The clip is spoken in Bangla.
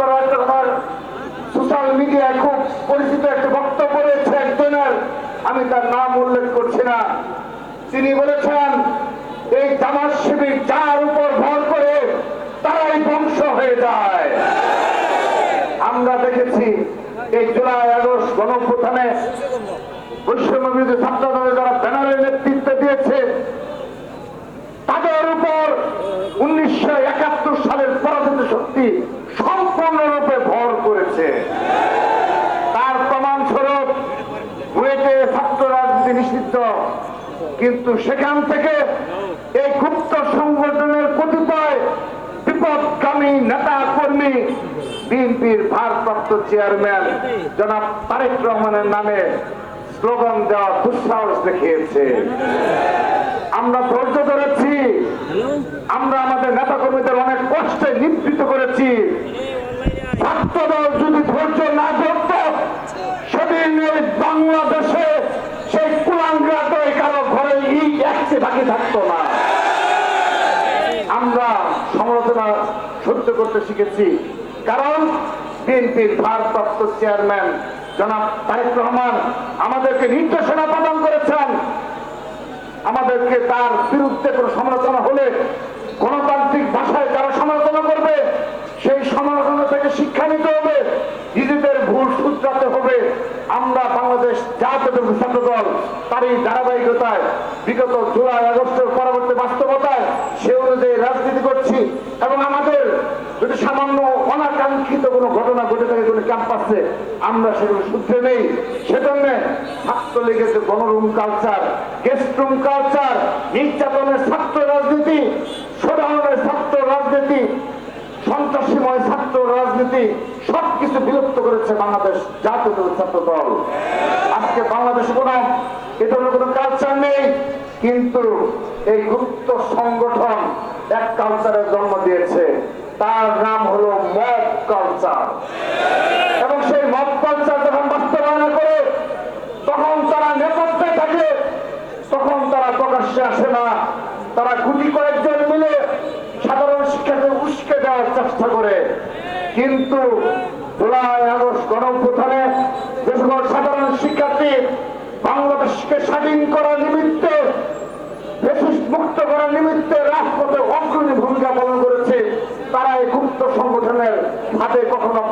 আপনারা একজনের, আমি তার নাম উল্লেখ করছি না। তিনি বলেছেন, এই জামাত যার উপর ভর করে তারাই ধ্বংস হয়ে যায়। আমরা দেখেছি, এই জুলাই আগস্ট গণপ্রধানে বৈষম্য ছাত্র দলের যারা ব্যানারের নেতৃত্ব দিয়েছে, তাদের উপর উনিশশো একাত্তর সালের শক্তি করেছে তার প্রমাণ স্বরূপ বুয়েটে ছাত্র রাজনীতি নিষিদ্ধ। কিন্তু সেখান থেকে এই গুপ্ত সংগঠনের কতিপয় বিপদগামী নেতা কর্মী বিএনপির ভারপ্রাপ্ত চেয়ারম্যান জনাব তারেক রহমানের নামে স্লোগান দেওয়া দুঃসাহস দেখিয়েছে। আমরা ধৈর্য ধরেছি। আমরা আমাদের নেতা কর্মীদের অনেক কষ্টে নিবৃত করেছি। ছাত্রদল যদি ধৈর্য না ধরত, সেদিন এই বাংলাদেশে সেই কুলাঙ্গা কারও ঘরে ইট একটি বাকি থাকতো না। আমরা সমালোচনা সহ্য করতে শিখেছি, কারণ বিএনপির ভারপ্রাপ্ত চেয়ারম্যান জনাব তারেক রহমান আমাদেরকে নির্দেশনা প্রদান করেছেন। আমাদেরকে তার বিরুদ্ধে কোনো সমালোচনা হলে গণতান্ত্রিক ভাষায় যারা সমালোচনা করবে সেই সমালোচনা থেকে শিক্ষা নিতে হবে নিজেদের ভুল শুধরাতে হবে আমরা বাংলাদেশ জাতীয় ছাত্র দল তারই ধারাবাহিকতায় বিগত জুলাই, আগস্টের পরবর্তী বাস্তবতায় সে অনুযায়ী রাজনীতি করছি এবং আমাদের যদি সামান্য অনাকাঙ্ক্ষিত কোনো ঘটনা ঘটে থাকে কোনো ক্যাম্পাসে, আমরা সেগুলো সূত্রে নেই। সেজন্য ছাত্রলীগের যে গণরুম কালচার গেস্ট রুম কালচার নির্যাতনের ছাত্র রাজনীতি শোডাউনের ছাত্র রাজনীতি, সন্ত্রাসীময় ছাত্র রাজনীতি সবকিছু বিলুপ্ত করেছে বাংলাদেশ জাতীয় ছাত্র দল আজকে বাংলাদেশে কোনো এ কোনো কালচার নেই, কিন্তু এই গুপ্ত সংগঠন এক কালচারের জন্ম দিয়েছে। তার নাম হলো মব কালচার এবং সেই মব কালচার যখন বাস্তবায়ন করে, তখন তারা নেপথ্যে থাকে, তখন তারা প্রকাশ্যে আসে না। তারা গুটি কয়েকজন মিলে সাধারণ শিক্ষাকে উস্কে দেওয়ার চেষ্টা করে। কিন্তু জুলাই আগস্ট গণপ্রধানে যে সকল সাধারণ শিক্ষার্থী বাংলাদেশকে স্বাধীন করার নিমিত্তে মুক্ত করার নিমিত্তে রাজপথে অগ্রণী ভূমিকা পালন করেছে তারা এই গুপ্ত সংগঠনের হাতে কখনো